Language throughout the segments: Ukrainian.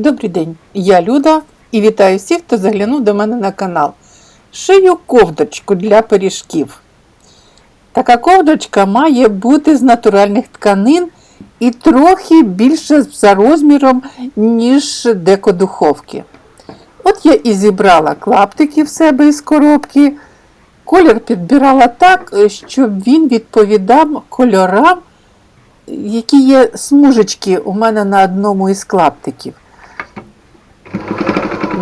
Добрий день, я Люда і вітаю всіх, хто заглянув до мене на канал. Шию ковдочку для пиріжків. Така ковдочка має бути з натуральних тканин і трохи більше за розміром, ніж декодуховки. От я і зібрала клаптики в себе із коробки. Колір підбирала так, щоб він відповідав кольорам, які є смужечки у мене на одному із клаптиків.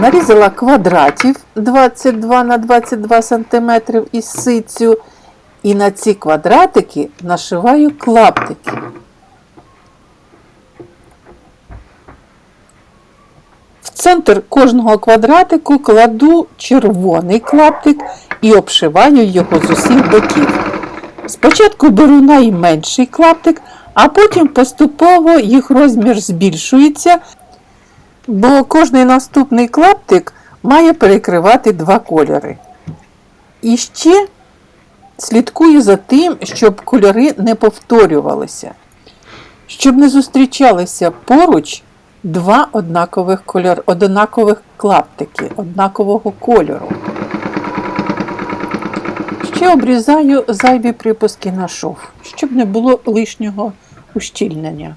Нарізала квадратів 22 на 22 см із ситцю. І на ці квадратики нашиваю клаптики. В центр кожного квадратику кладу червоний клаптик і обшиваю його з усіх боків. Спочатку беру найменший клаптик, а потім поступово їх розмір збільшується, бо кожний наступний клаптик має перекривати два кольори. І ще слідкую за тим, щоб кольори не повторювалися, щоб не зустрічалися поруч два однакових кольор, однакових клаптики, однакового кольору. Ще обрізаю зайві припуски на шов, щоб не було лишнього ущільнення.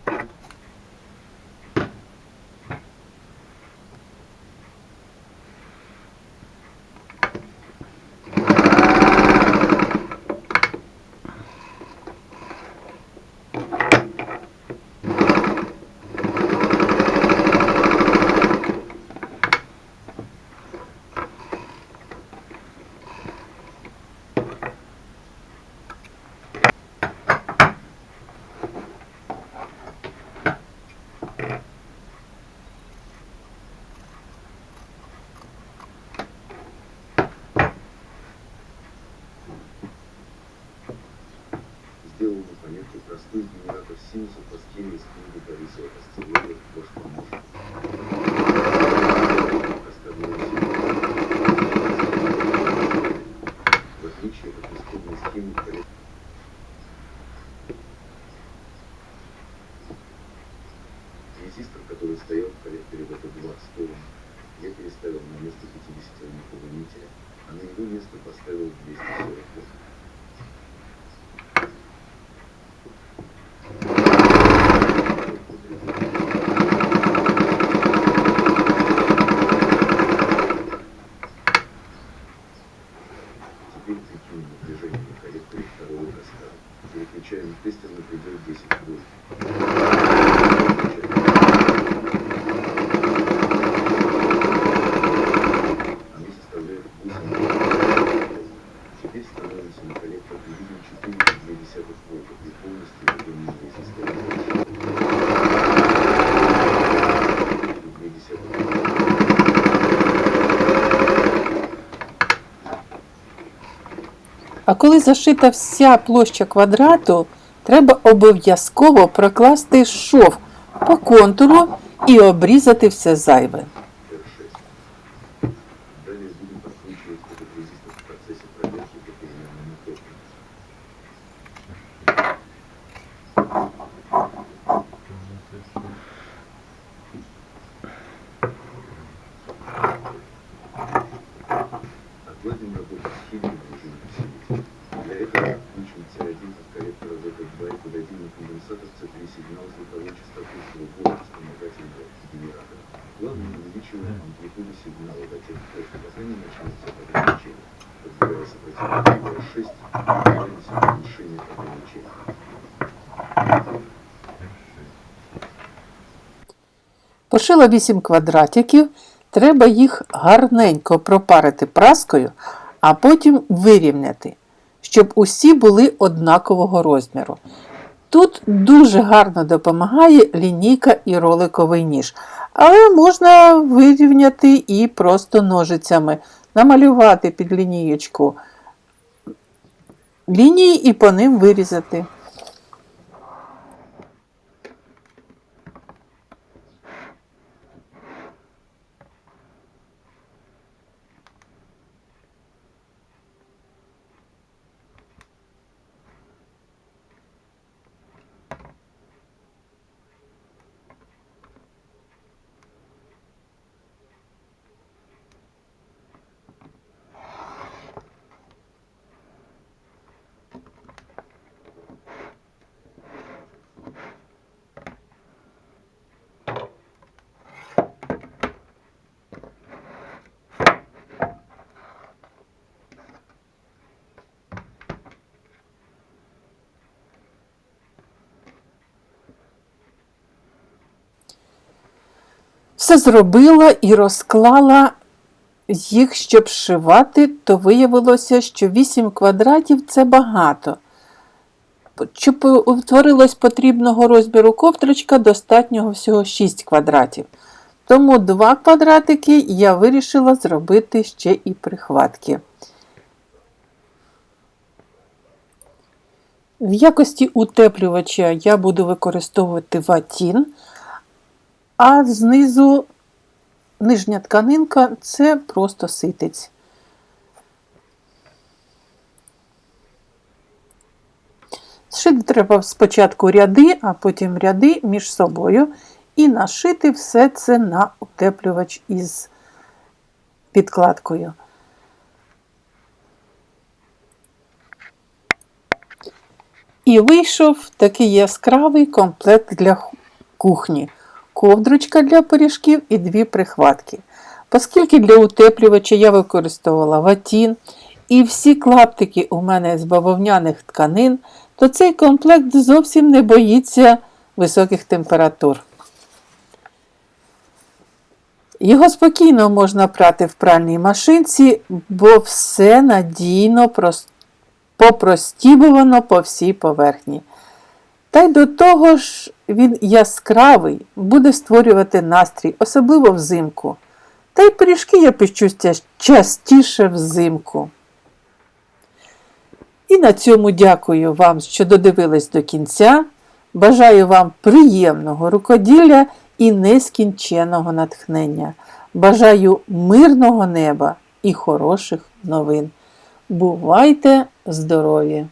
простой генератор синусов по схеме из книги Бориса Костелева «Ложь поможет». Оставляю синус. В отличие от исходной схемы коллектора Резистор, который стоял в коллекторе в эту два стороны, я переставил на место 50-ohмового нителя, а на его место поставил 240 А коли зашита вся площа квадрату, треба обов'язково прокласти шов по контуру і обрізати все зайве. R6. Далее будем подкручивать этот конденсатор C3 сигнал звуковой частоты своего вспомогательного генератора. Плавно увеличиваем амплитуду сигнала до тех пор, пока не начнется ограничение. Подбирая сопротивление R6, добавляемся уменьшение ограничения. Пошила 8 квадратиків, треба їх гарненько пропарити праскою, а потім вирівняти, щоб усі були однакового розміру. Тут дуже гарно допомагає лінійка і роликовий ніж, але можна вирівняти і просто ножицями, намалювати під лінієчку лінії і по ним вирізати. Все зробила і розклала їх, щоб шивати, то виявилося, що 8 квадратів це багато. Щоб утворилось потрібного розміру ковдрочка, достатнього всього 6 квадратів. Тому 2 квадратики я вирішила зробити ще і прихватки. В якості утеплювача я буду використовувати ватін, а знизу нижня тканинка це просто ситець. Зшити треба спочатку ряди, а потім ряди між собою і нашити все це на утеплювач із підкладкою. І вийшов такий яскравий комплект для кухні. Ковдрочка для пиріжків і дві прихватки. Оскільки для утеплювача я використовувала ватін, і всі клаптики у мене з бавовняних тканин, то цей комплект зовсім не боїться високих температур. Його спокійно можна прати в пральній машинці, бо все надійно попростібувано по всій поверхні. Та й до того ж він яскравий, буде створювати настрій, особливо взимку. Та й пиріжки я печу частіше взимку. І на цьому дякую вам, що додивились до кінця. Бажаю вам приємного рукоділля і нескінченого натхнення. Бажаю мирного неба і хороших новин. Бувайте здорові!